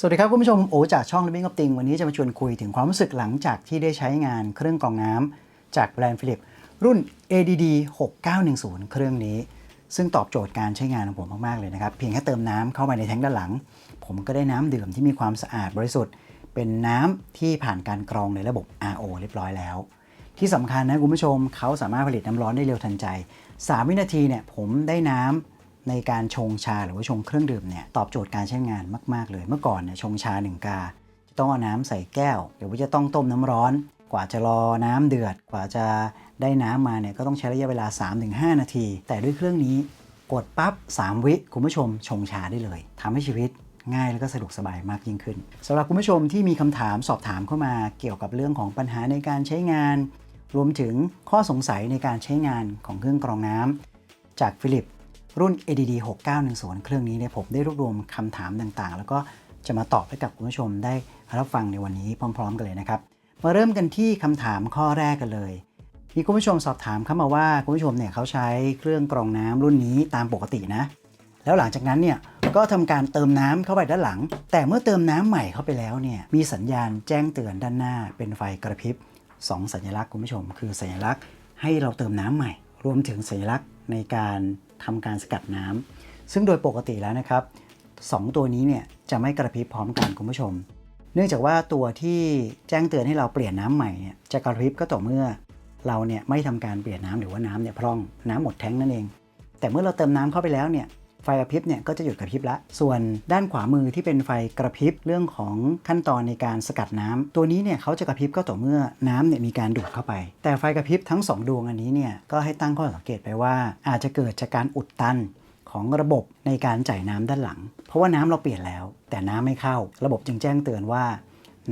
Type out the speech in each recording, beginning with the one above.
สวัสดีครับคุณผู้ชมโอจากช่อง Living of Thing วันนี้จะมาชวนคุยถึงความรู้สึกหลังจากที่ได้ใช้งานเครื่องกรองน้ำจากแบรนด์ฟิลิปรุ่น ADD 6910 เครื่องนี้ ซึ่งตอบโจทย์การใช้งานของผมมาก ๆ เลยนะครับ เพียงแค่เติมน้ำเข้าไปในแทงค์ด้านหลัง ผมก็ได้น้ำดื่มที่มีความสะอาดบริสุทธิ์ เป็นน้ำที่ผ่านการกรองในระบบ RO เรียบร้อยแล้ว ที่สำคัญนะคุณผู้ชมเขาสามารถผลิตน้ำร้อนได้เร็วทันใจ 3 วินาทีเนี่ยผมได้น้ำ ในการชงชาหรือว่าชงเครื่องดื่มเนี่ยตอบโจทย์การใช้งานมาก ๆ เลย เมื่อก่อนเนี่ยชงชา1กา จะต้องเอาน้ำใส่แก้ว หรือว่าจะต้องต้มน้ำร้อน กว่าจะรอน้ำเดือด กว่าจะได้น้ำมาเนี่ยก็ต้องใช้ระยะเวลา 3-5 นาที แต่ด้วยเครื่องนี้กดปั๊บ 3 วิคุณผู้ชมชงชาได้เลยทำให้ชีวิตง่ายแล้วก็สะดวกสบายมากยิ่งขึ้นสำหรับคุณผู้ชมที่มีคำถามสอบถามเข้ามาเกี่ยวกับเรื่องของปัญหาในการใช้งาน รวมถึงข้อสงสัยในการใช้งานของเครื่องกรองน้ำจากฟิลิป รุ่น ADD 6910 เครื่องนี้เนี่ยผมได้รวบรวมคำถามต่างๆ แล้วก็จะมาตอบให้กับคุณผู้ชมได้รับฟังในวันนี้พร้อม ๆ กันเลยนะครับ มาเริ่มกันที่คำถามข้อแรกกันเลย มีคุณผู้ชมสอบถามเข้ามาว่าคุณผู้ชมเนี่ยเขาใช้เครื่องกรองน้ำรุ่นนี้ตามปกตินะ แล้วหลังจากนั้นเนี่ยก็ทำการเติมน้ำเข้าไปด้านหลัง แต่เมื่อเติมน้ำใหม่เข้าไปแล้วเนี่ยมีสัญญาณแจ้งเตือนด้านหน้า เป็นไฟกระพริบ2สัญลักษณ์คุณผู้ชม คือสัญลักษณ์ให้เราเติมน้ำใหม่ รวมถึงสัญลักษณ์ในการ ทำการสกัดน้ำซึ่งโดยปกติแล้วนะครับสองตัวนี้เนี่ยจะไม่กระพริบพร้อมกันคุณผู้ชม เนื่องจากว่าตัวที่แจ้งเตือนให้เราเปลี่ยนน้ำใหม่เนี่ยจะกระพริบก็ต่อเมื่อ เราเนี่ยไม่ทำการเปลี่ยนน้ำหรือว่าน้ำเนี่ยพร่องน้ำหมดแท้งนั่นเอง แต่เมื่อเราเติมน้ำเข้าไปแล้วเนี่ย ฟกระพริบเนี่ยก็จะหยุดกระพริบละส่วนด้านขวามือที่เป็นไฟกระพริบเรื่องของขั้นตอนในการสกัดน้ำตัวนี้เนี่ยเขาจะกระพริบก็ต่อเมื่อน้ำเนี่ยมีการดูดเข้าไป แต่ไฟกระพริบทั้ง 2 ดวงอันนี้เนี่ยก็ให้ตั้งข้อสังเกตไปว่า อาจจะเกิดจากการอุดตันของระบบในการจ่ายน้ำด้านหลัง เพราะว่าน้ำเราเปลี่ยนแล้ว แต่น้ำไม่เข้า ระบบจึงแจ้งเตือนว่า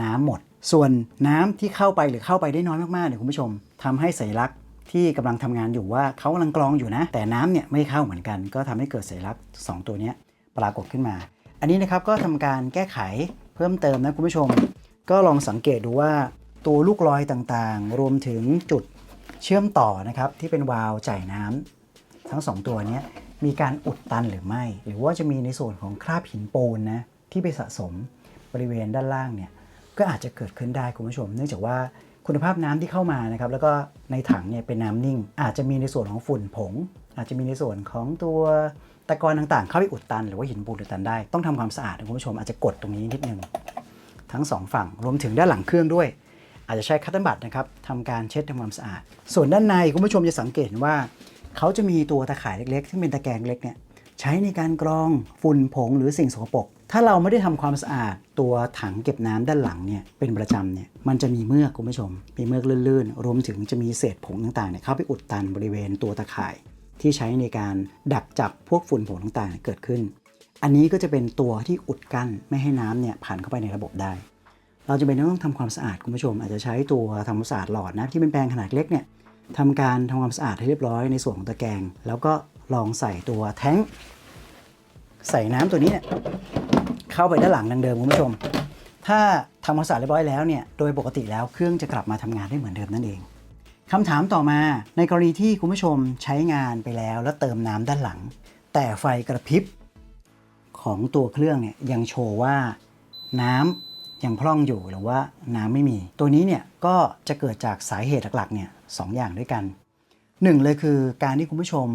น้ำหมด ส่วนน้ำที่เข้าไปหรือเข้าไปได้น้อยมากๆเนี่ยคุณผู้ชมทำให้สัญลักษณ์ ที่กำลังทำงานอยู่ว่าเขากำลังกรองอยู่นะ แต่น้ำเนี่ยไม่เข้าเหมือนกัน ก็ทำให้เกิดสัญลักษณ์ 2 ตัวนี้ปรากฏขึ้นมา อันนี้นะครับก็ทำการแก้ไขเพิ่มเติมนะคุณผู้ชม ก็ลองสังเกตดูว่าตัวลูกลอยต่างๆ รวมถึงจุดเชื่อมต่อนะครับที่เป็นวาล์วจ่ายน้ำทั้ง 2 ตัวนี้มีการอุดตันหรือไม่ หรือว่าจะมีในส่วนของคราบหินปูนนะที่ไปสะสมบริเวณด้านล่างเนี่ยก็อาจจะเกิดขึ้นได้คุณผู้ชม เนื่องจากว่า คุณภาพน้ำที่เข้ามานะครับแล้วก็ในถังเนี่ยเป็นน้ำนิ่ง อาจจะมีในส่วนของฝุ่นผง อาจจะมีในส่วนของตัวตะกอนต่างๆ เข้าไปอุดตัน หรือว่าหินปูนอุดตันได้ ต้องทำความสะอาดคุณผู้ชมอาจจะกดตรงนี้นิดนึงทั้งสองฝั่งรวมถึงด้านหลังเครื่องด้วย อาจจะใช้คัตเติ้ลบัตนะครับทำการเช็ดทำความสะอาด ส่วนด้านในคุณผู้ชมจะสังเกตว่า เขาจะมีตัวตะข่ายเล็กๆที่เป็นตะแกรงเล็กเนี่ยใช้ในการกรองฝุ่นผงหรือสิ่งสกปรก ถ้าเราไม่ได้ทำความสะอาดตัวถังเก็บน้ำด้านหลังเนี่ยเป็นประจำเนี่ยมันจะมีเมือกคุณผู้ชม มีเมือกลื่นๆ รวมถึงจะมีเศษผงต่างๆเนี่ยเข้าไปอุดตันบริเวณตัวตะข่าย ที่ใช้ในการดักจับพวกฝุ่นผงต่างๆ เกิดขึ้น อันนี้ก็จะเป็นตัวที่อุดกั้นไม่ให้น้ำเนี่ยผ่านเข้าไปในระบบได้ เราจะเป็นต้องทำความสะอาดคุณผู้ชม อาจจะใช้ตัวทำความสะอาดหลอดนะที่เป็นแปรงขนาดเล็กเนี่ยทำการทำความสะอาดให้เรียบร้อยในส่วนของตะแกรงแล้วก็ลองใส่ตัวแท้งใส่น้ำตัวนี้เนี่ย เข้าไปด้านหลังดังเดิมคุณผู้ชม ถ้าทำความสะอาดเรียบร้อยแล้วเนี่ยโดยปกติแล้วเครื่องจะกลับมาทำงานได้เหมือนเดิมนั่นเองคำถามต่อมาในกรณีที่คุณผู้ชมใช้งานไปแล้วแล้วเติมน้ำด้านหลัง แต่ไฟกระพริบของตัวเครื่องเนี่ยยังโชว์ว่าน้ำยังพร่องอยู่หรือว่าน้ำไม่มี ตัวนี้เนี่ยก็จะเกิดจากสาเหตุหลักๆเนี่ยสองอย่างด้วยกันหนึ่งเลยคือการที่คุณผู้ชม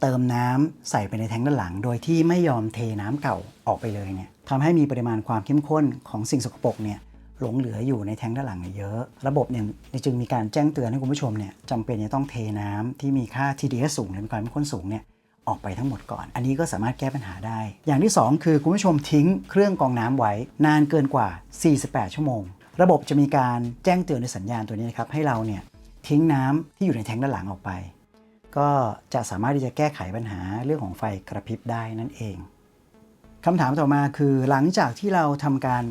เติมน้ำใส่ไปในแทงด้านหลัง โดยที่ไม่ยอมเทน้ำเก่าออกไปเลยเนี่ย ทำให้มีปริมาณความเข้มข้นของสิ่งสกปรกเนี่ยหลงเหลืออยู่ในแทงด้านหลังเยอะ ระบบเนี่ยจึงมีการแจ้งเตือนให้คุณผู้ชมเนี่ยจำเป็นจะต้องเทน้ำที่มีค่า TDS สูงหรือมีความเข้มข้นสูงเนี่ยออกไปทั้งหมดก่อน อันนี้ก็สามารถแก้ปัญหาได้ อย่างที่ 2 คือคุณผู้ชมทิ้งเครื่องกรองน้ำไว้นานเกินกว่า 48 ชั่วโมง ระบบจะมีการแจ้งเตือนในสัญญาณตัวนี้นะครับให้เราเนี่ยทิ้งน้ำที่อยู่ในแทงด้านหลังออกไป ก็จะสามารถที่จะแก้ไขปัญหาเรื่องของไฟกระพริบได้นั่นเอง คำถามต่อมาคือหลังจากที่เราทำการ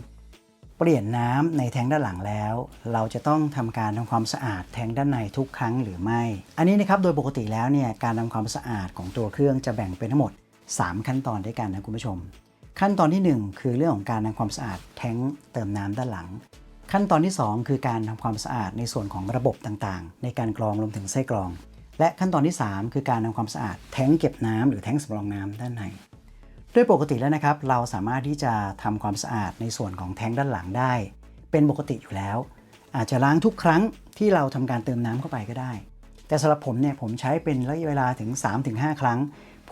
เปลี่ยนน้ำในแทงด้านหลังแล้ว เราจะต้องทำการทำความสะอาดแทงด้านในทุกครั้งหรือไม่ อันนี้นะครับโดยปกติแล้วเนี่ยการทำความสะอาดของตัวเครื่องจะแบ่งเป็นทั้งหมด 3 ขั้นตอนด้วยกันนะคุณผู้ชม ขั้นตอนที่ 1 คือเรื่องของการทำความสะอาดแทงเติมน้ำด้านหลัง ขั้นตอนที่ 2 คือการทำความสะอาดในส่วนของระบบต่างๆ ในการกรองรวมถึงไส้กรอง และขั้นตอนที่ 3 คือการทำความสะอาดแทงเก็บน้ำหรือแทงสำรองน้ำด้านใน โดยปกติแล้วนะครับ เราสามารถที่จะทำความสะอาดในส่วนของแท้งด้านหลังได้ เป็นปกติอยู่แล้ว อาจจะล้างทุกครั้งที่เราทำการเติมน้ำเข้าไปก็ได้ แต่สำหรับผมเนี่ยผมใช้เป็นระยะเวลาถึง 3-5 ครั้ง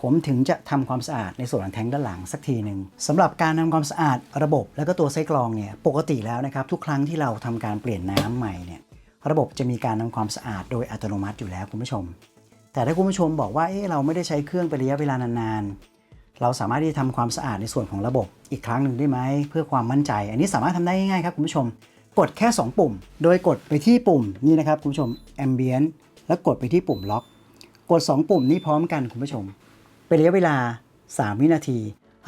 ผมถึงจะทำความสะอาดในส่วนของแท้งด้านหลังสักทีหนึ่งสำหรับการทำความสะอาดระบบ แล้วก็ตัวไส้กรองเนี่ยปกติแล้วนะครับทุกครั้งที่เราทำการเปลี่ยนน้ำใหม่เนี่ยระบบจะมีการทำความสะอาดโดยอัตโนมัติอยู่แล้วคุณผู้ชม แต่ถ้าคุณผู้ชมบอกว่าเอ๊ะเราไม่ได้ใช้เครื่องเป็นระยะเวลานานๆ เราสามารถที่จะทำความสะอาดในส่วนของระบบอีกครั้งหนึ่งได้ไหมเพื่อความมั่นใจ อันนี้สามารถทำได้ง่ายๆครับคุณผู้ชม กดแค่ 2 ปุ่ม โดยกดไปที่ปุ่มนี่นะครับคุณผู้ชม ambient แล้วกดไปที่ปุ่มล็อก กด 2 ปุ่มนี้พร้อมกันคุณผู้ชม เป็นระยะเวลา 3 วินาที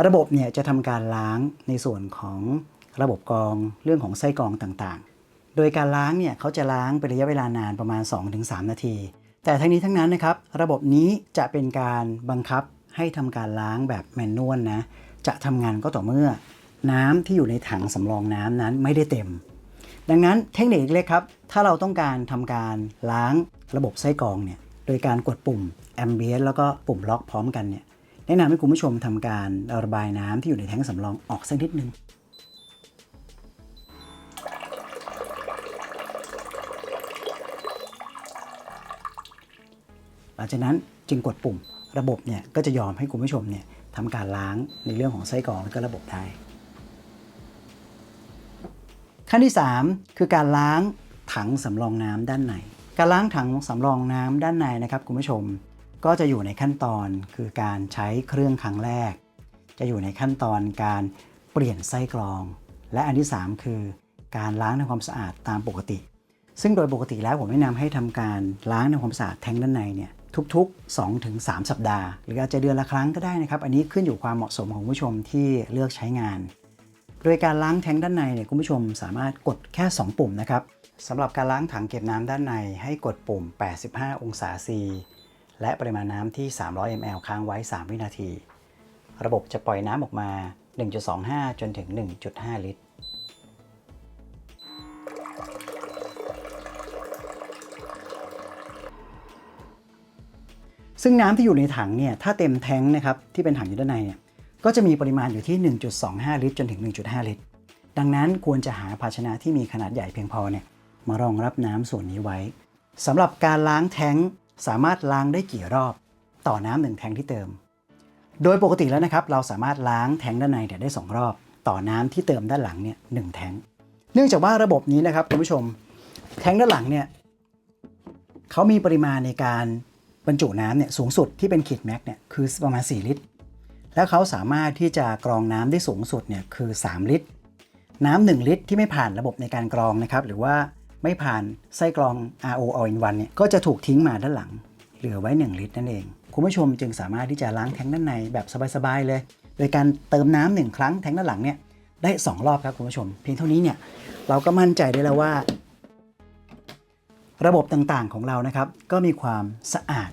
ระบบเนี่ยจะทำการล้างในส่วนของระบบกรองเรื่องของไส้กรองต่างๆ โดยการล้างเนี่ยเขาจะล้างเป็นระยะเวลานานประมาณ 2-3 นาที แต่ทั้งนี้ทั้งนั้นนะครับระบบนี้จะเป็นการบังคับ ให้ทำการล้างแบบแมนนวลนะ จะทำงานก็ต่อเมื่อ น้ำที่อยู่ในถังสำรองน้ำนั้นไม่ได้เต็ม ดังนั้นเทคนิคเล็กครับ ถ้าเราต้องการทำการล้างระบบไส้กรองเนี่ย โดยการกดปุ่ม Ambient แล้วก็ปุ่มล็อกพร้อมกันเนี่ย แนะนำให้คุณผู้ชมทำการระบายน้ำที่อยู่ในแทงสำรองออกสักนิดนึงหลังจากนั้นจึงกดปุ่ม ระบบเนี่ยก็จะยอมให้คุณผู้ชมเนี่ยทำการล้างในเรื่องของไส้กรองและก็ระบบได้ ขั้นที่ 3 คือการล้างถังสำรองน้ำด้านใน การล้างถังสำรองน้ำด้านในนะครับคุณผู้ชมก็จะอยู่ในขั้นตอนคือการใช้เครื่องครั้งแรก จะอยู่ในขั้นตอนการเปลี่ยนไส้กรอง และอันที่ 3 คือ การล้างทำความสะอาดตามปกติ ซึ่งโดยปกติแล้วผมแนะนำให้ทำการล้างทำความสะอาดแทงด้านในเนี่ย ทุกๆ 2-3 สัปดาห์ หรืออาจจะเดือนละครั้งก็ได้นะครับ อันนี้ขึ้นอยู่ความเหมาะสมของผู้ชมที่เลือกใช้งาน โดยการล้างแทงด้านในเนี่ยคุณผู้ชมสามารถกดแค่ 2 ปุ่มนะครับสำหรับการล้างถังเก็บน้ำด้านในให้กดปุ่ม 85 องศา C และปริมาณน้ำที่ 300 ml ค้างไว้ 3 วินาที ระบบจะปล่อยน้ำออกมา 1.25 จนถึง 1.5 ลิตร ซึ่งน้ำที่อยู่ในถังเนี่ยถ้าเต็มแท้งนะครับที่เป็นถังอยู่ด้านในเนี่ยก็จะมีปริมาณอยู่ที่ 1.25 ลิตร จนถึง 1.5 ลิตร ดังนั้นควรจะหาภาชนะที่มีขนาดใหญ่เพียงพอเนี่ยมารองรับน้ำส่วนนี้ไว้สำหรับการล้างแท้งสามารถล้างได้กี่รอบ ต่อน้ำหนึ่งแท้งที่เติม โดยปกติแล้วนะครับ เราสามารถล้างแท้งด้านในเนี่ยได้ 2 รอบ ต่อน้ำที่เติมด้านหลังเนี่ยหนึ่งแท้ง เนื่องจากว่าระบบนี้นะครับคุณผู้ชม แท้งด้านหลังเนี่ยเขามีปริมาณในการ บรรจุน้ำเนี่ยสูงสุดที่เป็นขีดแม็กเนี่ยคือประมาณ 4 ลิตร แล้วเขาสามารถที่จะกรองน้ำได้สูงสุดเนี่ยคือ 3 ลิตร น้ำ1ลิตรที่ไม่ผ่านระบบในการกรองนะครับหรือว่าไม่ผ่านไส้กรอง RO all in one เนี่ยก็จะถูกทิ้งมาด้านหลัง เหลือไว้ 1 ลิตรนั่นเอง คุณผู้ชมจึงสามารถที่จะล้างแทงด้านในแบบสบายๆเลย โดยการเติมน้ำหนึ่งครั้งแทงด้านหลังเนี่ยได้ 2 รอบครับคุณผู้ชม เพียงเท่านี้เนี่ยเราก็มั่นใจได้แล้วว่า ระบบต่างๆของเรานะครับ ก็มีความสะอาด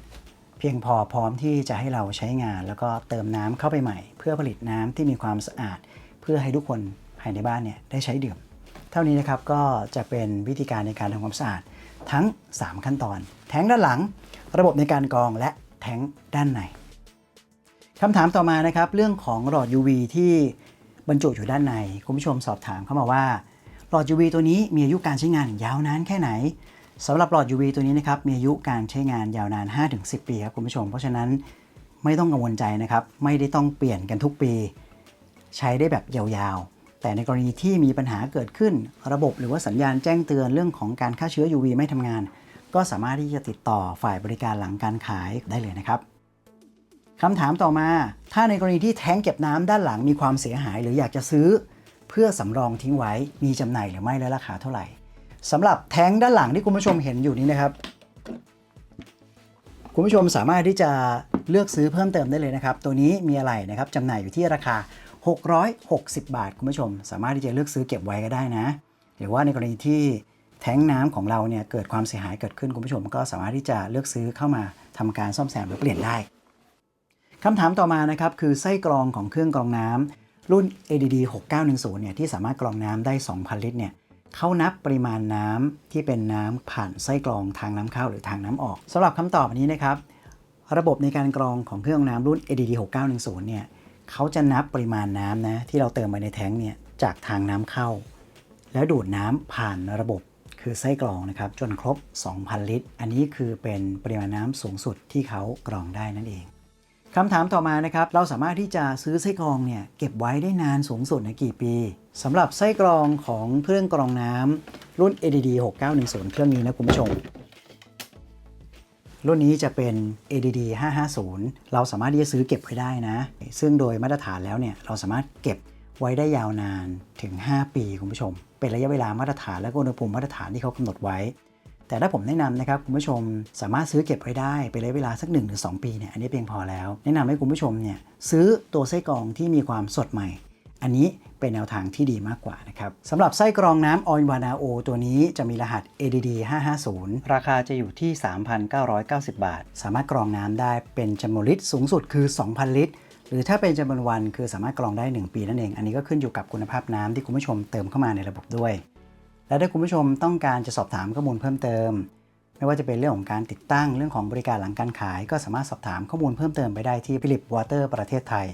พียงพอพร้อมที่จะให้เราใช้งาน แล้วก็เติมน้ำเข้าไปใหม่ เพื่อผลิตน้ำที่มีความสะอาด เพื่อให้ทุกคนภายในบ้านเนี่ยได้ใช้ดื่ม เท่านี้นะครับก็จะเป็นวิธีการในการทำความสะอาดทั้ง 3 ขั้นตอน แทงด้านหลัง ระบบในการกรองและแทงด้านในคำถามต่อมานะครับ เรื่องของหลอด UV ที่บรรจุอยู่ด้านในคุณผู้ชมสอบถามเข้ามาว่าหลอด UV ตัวนี้มีอายุการใช้งานยาวนานแค่ไหน สำหรับหลอด UV ตัวนี้นะครับมีอายุการใช้งานยาวนาน 5-10 ปีครับคุณผู้ชม เพราะฉะนั้นไม่ต้องกังวลใจนะครับ ไม่ได้ต้องเปลี่ยนกันทุกปี ใช้ได้แบบยาวๆ แต่ในกรณีที่มีปัญหาเกิดขึ้น ระบบหรือว่าสัญญาณแจ้งเตือนเรื่องของการฆ่าเชื้อ UV ไม่ทำงาน ก็สามารถที่จะติดต่อฝ่ายบริการหลังการขายได้เลยนะครับคำถามต่อมา ถ้าในกรณีที่แท้งเก็บน้ำด้านหลังมีความเสียหาย หรืออยากจะซื้อ เพื่อสำรองทิ้งไว้มีจำหน่ายหรือไม่และราคาเท่าไหร่ สำหรับแท้งด้านหลังที่คุณผู้ชมเห็นอยู่นี้นะครับ คุณผู้ชมสามารถที่จะเลือกซื้อเพิ่มเติมได้เลยนะครับ ตัวนี้มีอะไรนะครับจำหน่ายอยู่ที่ราคา 660 บาท คุณผู้ชม สามารถที่จะเลือกซื้อเก็บไว้ก็ได้นะหรือว่าในกรณีที่แท้งน้ำของเราเนี่ยเกิดความเสียหายเกิดขึ้นคุณผู้ชม ก็สามารถที่จะเลือกซื้อเข้ามาทำการซ่อมแซมหรือเปลี่ยนได้คำถามต่อมานะครับคือไส้กรองของเครื่องกรองน้ำรุ่น ADD 6910เนี่ยที่สามารถกรองน้ำได้ 2,000 ลิตรเนี่ย เขานับปริมาณน้ำที่เป็นน้ำผ่านไส้กรองทางน้ำเข้าหรือทางน้ำออกสำหรับคำตอบนี้นะครับ ระบบในการกรองของเครื่องน้ำรุ่น ADD 6910เนี่ยเขาจะนับปริมาณน้ำนะที่เราเติมไปในแท้งเนี่ยจากทางน้ำเข้า แล้วดูดน้ำผ่านระบบคือไส้กรองนะครับจนครบ 2,000 ลิตร อันนี้คือเป็นปริมาณน้ำสูงสุดที่เขากรองได้นั่นเอง คำถามต่อมานะครับ เราสามารถที่จะซื้อไส้กรองเนี่ยเก็บไว้ได้นานสูงสุดในกี่ปีสำหรับไส้กรองของเครื่องกรองน้ำรุ่น ADD 6910 เครื่องนี้นะคุณผู้ชม รุ่นนี้จะเป็น ADD 550 เราสามารถที่จะซื้อเก็บไว้ได้นะ ซึ่งโดยมาตรฐานแล้วเนี่ยเราสามารถเก็บไว้ได้ยาวนานถึง 5 ปีคุณผู้ชม เป็นระยะเวลามาตรฐานและอุณหภูมิมาตรฐานที่เขากำหนดไว้ แต่ถ้าผมแนะนำนะครับคุณผู้ชมสามารถซื้อเก็บไว้ได้เป็นระยะเวลาสัก 1-2 ปีเนี่ยอันนี้เพียงพอแล้ว แนะนำให้คุณผู้ชมเนี่ยซื้อตัวไส้กรองที่มีความสดใหม่ อันนี้เป็นแนวทางที่ดีมากกว่านะครับสำหรับไส้กรองน้ำ All in One RO ตัวนี้จะมีรหัส ADD 550 ราคาจะอยู่ที่ 3,990 บาท สามารถกรองน้ำได้เป็นจำนวนลิตรสูงสุดคือ 2,000 ลิตรหรือถ้าเป็นจำนวนวันคือสามารถกรองได้ 1 ปีนั่นเอง อันนี้ก็ขึ้นอยู่กับคุณภาพน้ำที่คุณผู้ชมเติมเข้ามาในระบบด้วย และถ้าคุณผู้ชมต้องการจะสอบถามข้อมูลเพิ่มเติม ไม่ว่าจะเป็นเรื่องของการติดตั้งเรื่องของบริการหลังการขาย ก็สามารถสอบถามข้อมูลเพิ่มเติมไปได้ที่ Philip Water ประเทศไทย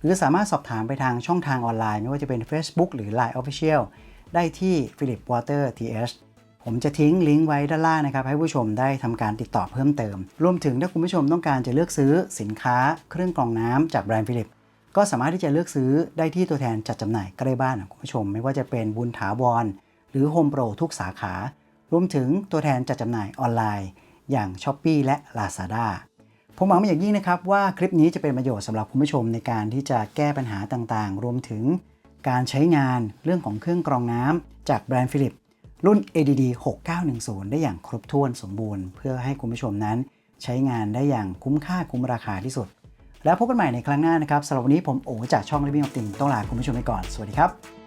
หรือสามารถสอบถามไปทางช่องทางออนไลน์ ไม่ว่าจะเป็น Facebook หรือ Line Official ได้ที่ Philip Water TH ผมจะทิ้งลิงก์ไว้ด้านล่างนะครับ ให้ผู้ชมได้ทำการติดต่อเพิ่มเติม รวมถึงถ้าคุณผู้ชมต้องการจะเลือกซื้อสินค้า เครื่องกรองน้ำจากแบรนด์ Philip ก็สามารถที่จะเลือกซื้อได้ที่ตัวแทนจัดจำหน่ายใกล้บ้านของคุณผู้ชม ไม่ว่าจะเป็นบุญถาวร หรือ Home Pro ทุกสาขา รวมถึงตัวแทนจัดจำหน่ายออนไลน์ อย่าง s h อ p e e และ Lazada ผมหวังเป็นอย่างยิ่งนะครับว่าคลิปนี้จะเป็นประโยชน์สำหรับคุณผู้ชมในการที่จะแก้ปัญหาต่างๆ รวมถึงการใช้งานเรื่องของเครื่องกรองน้ำจากแบรนด์ฟิลิปรุ่น ADD 6910 ได้อย่างครบถ้วนสมบูรณ์ เพื่อให้คุณผู้ชมนั้น ใช้งานได้อย่างคุ้มค่าคุ้มราคาที่สุด แล้วพบกันใหม่ในครั้งหน้านะครับสำหรับวันนี้ผมโอ๋จากช่อง Living of Thing ต้องลาคุณผู้ชมไปก่อน สวัสดีครับ